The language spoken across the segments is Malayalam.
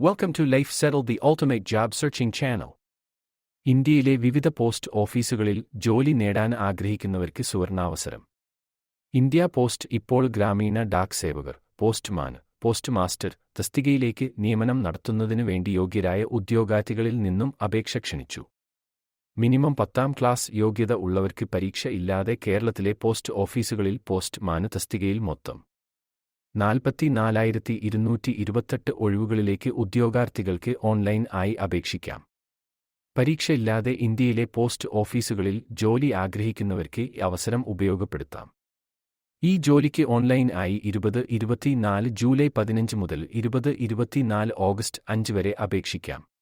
Welcome to Life settle the Ultimate Job Searching Channel. ഇന്ത്യയിലെ വിവിധ പോസ്റ്റ് ഓഫീസുകളിൽ ജോലി നേടാൻ ആഗ്രഹിക്കുന്നവർക്ക് സുവർണാവസരം ഇന്ത്യ പോസ്റ്റ് ഇപ്പോൾ ഗ്രാമീണ ഡാക് സേവകർ പോസ്റ്റ്മാൻ പോസ്റ്റ് മാസ്റ്റർ തസ്തികയിലേക്ക് നിയമനം നടത്തുന്നതിനു വേണ്ടി യോഗ്യരായ ഉദ്യോഗാർത്ഥികളിൽ നിന്നും അപേക്ഷ ക്ഷണിച്ചു മിനിമം പത്താം ക്ലാസ് യോഗ്യത ഉള്ളവർക്ക് പരീക്ഷ ഇല്ലാതെ കേരളത്തിലെ പോസ്റ്റ് ഓഫീസുകളിൽ പോസ്റ്റ്മാന് തസ്തികയിൽ മൊത്തം നാൽപ്പത്തിനാലായിരത്തി ഇരുന്നൂറ്റി ഇരുപത്തെട്ട് ഒഴിവുകളിലേക്ക് ഉദ്യോഗാർത്ഥികൾക്ക് ഓൺലൈൻ ആയി അപേക്ഷിക്കാം. പരീക്ഷയില്ലാതെ ഇന്ത്യയിലെ പോസ്റ്റ് ഓഫീസുകളിൽ ജോലി ആഗ്രഹിക്കുന്നവർക്ക് ഈ അവസരം ഉപയോഗപ്പെടുത്താം. ഈ ജോലിക്ക് ഓൺലൈൻ ആയി ഇരുപത് ഇരുപത്തിനാല് ജൂലൈ പതിനഞ്ച് മുതൽ ഇരുപത് ഇരുപത്തിനാല് ഓഗസ്റ്റ് അഞ്ച് വരെ അപേക്ഷിക്കാം.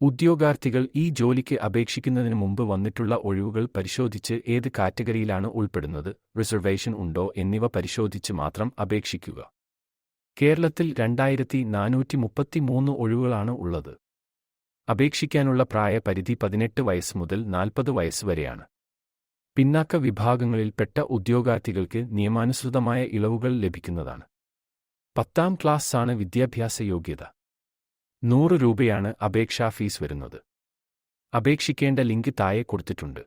ഉദ്യോഗാർത്ഥികൾ ഈ ജോലിക്ക് അപേക്ഷിക്കുന്നതിന് മുമ്പ് വന്നിട്ടുള്ള ഒഴിവുകൾ പരിശോധിച്ച് ഏത് കാറ്റഗറിയിലാണ് ഉൾപ്പെടുന്നത് റിസർവേഷൻ ഉണ്ടോ എന്നിവ പരിശോധിച്ച് മാത്രം അപേക്ഷിക്കുക. കേരളത്തിൽ രണ്ടായിരത്തി നാനൂറ്റി മുപ്പത്തിമൂന്ന് ഒഴിവുകളാണ് ഉള്ളത്. അപേക്ഷിക്കാനുള്ള പ്രായപരിധി പതിനെട്ട് വയസ്സ് മുതൽ നാൽപ്പത് വയസ്സ് വരെയാണ്. പിന്നാക്ക വിഭാഗങ്ങളിൽപ്പെട്ട ഉദ്യോഗാർത്ഥികൾക്ക് നിയമാനുസൃതമായ ഇളവുകൾ ലഭിക്കുന്നതാണ്. പത്താം ക്ലാസ്സാണ് വിദ്യാഭ്യാസ യോഗ്യത. നൂറ് രൂപയാണ് അപേക്ഷാ ഫീസ് വരുന്നത്. അപേക്ഷിക്കേണ്ട ലിങ്ക് താഴെ കൊടുത്തിട്ടുണ്ട്.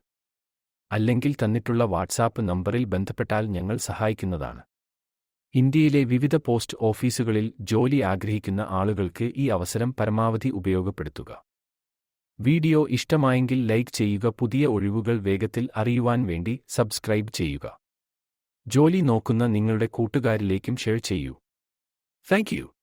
അല്ലെങ്കിൽ തന്നിട്ടുള്ള വാട്സാപ്പ് നമ്പറിൽ ബന്ധപ്പെട്ടാൽ ഞങ്ങൾ സഹായിക്കുന്നതാണ്. ഇന്ത്യയിലെ വിവിധ പോസ്റ്റ് ഓഫീസുകളിൽ ജോലി ആഗ്രഹിക്കുന്ന ആളുകൾക്ക് ഈ അവസരം പരമാവധി ഉപയോഗപ്പെടുത്തുക. വീഡിയോ ഇഷ്ടമായെങ്കിൽ ലൈക്ക് ചെയ്യുക പുതിയ ഒഴിവുകൾ വേഗത്തിൽ അറിയുവാൻ വേണ്ടി സബ്സ്ക്രൈബ് ചെയ്യുക. ജോലി നോക്കുന്ന നിങ്ങളുടെ കൂട്ടുകാരിലേക്കും ഷെയർ ചെയ്യൂ. താങ്ക്